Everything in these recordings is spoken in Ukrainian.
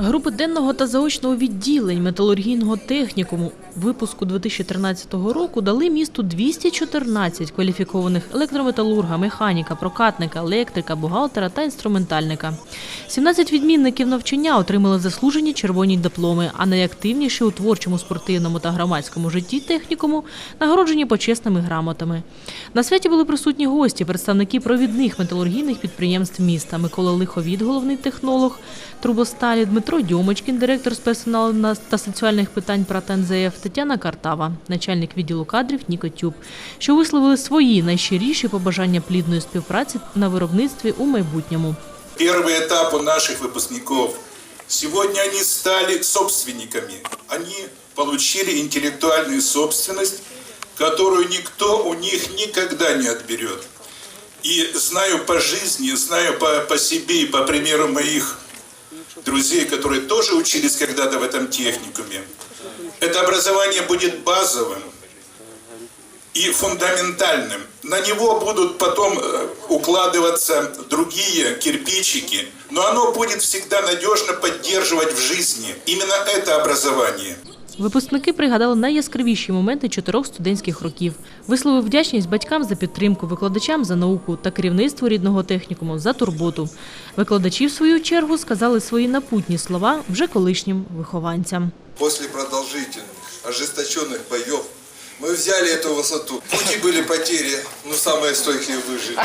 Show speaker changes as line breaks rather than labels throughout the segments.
Групи денного та заочного відділень металургійного технікуму випуску 2013 року дали місту 214 кваліфікованих електрометалурга, механіка, прокатника, електрика, бухгалтера та інструментальника. 17 відмінників навчання отримали заслужені червоні дипломи, а найактивніші у творчому, спортивному та громадському житті технікуму нагороджені почесними грамотами. На святі були присутні гості, представники провідних металургійних підприємств міста Микола Лиховід, головний технолог Трубосталі, Дмитро Дьомочкін, директор з персоналу на- та соціальних питань ПРАТ НЗФ, Тетяна Картава, начальник відділу кадрів Ніко Тюб, що висловили свої найщиріші побажання плідної співпраці на виробництві у майбутньому.
Первый этап у наших выпускников. Сегодня они стали собственниками. Они получили интеллектуальную собственность, которую никто у них никогда не отберет. И знаю по жизни, знаю по, по себе и по примеру моих друзей, которые тоже учились когда-то в этом техникуме, это образование будет базовым и фундаментальным. На него будут потом э, укладываться другие кирпичики, но оно будет всегда надежно поддерживать в жизни именно это образование.
Випускники пригадали найяскравіші моменти чотирьох студентських років. Висловив вдячність батькам за підтримку, викладачам за науку та керівництву рідного технікуму за турботу. Викладачі, в свою чергу, сказали свої напутні слова вже колишнім вихованцям.
Після продовжительних ожесточених боев мы взяли эту высоту. В пути были потери, но самые стойкие выжили.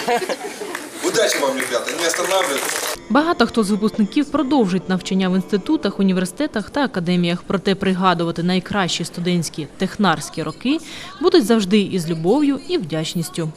Удачи вам, ребята, не останавливайтесь.
Багато хто з випускників продовжить навчання в інститутах, університетах та академіях. Проте пригадувати найкращі студентські технарські роки будуть завжди із любов'ю і вдячністю.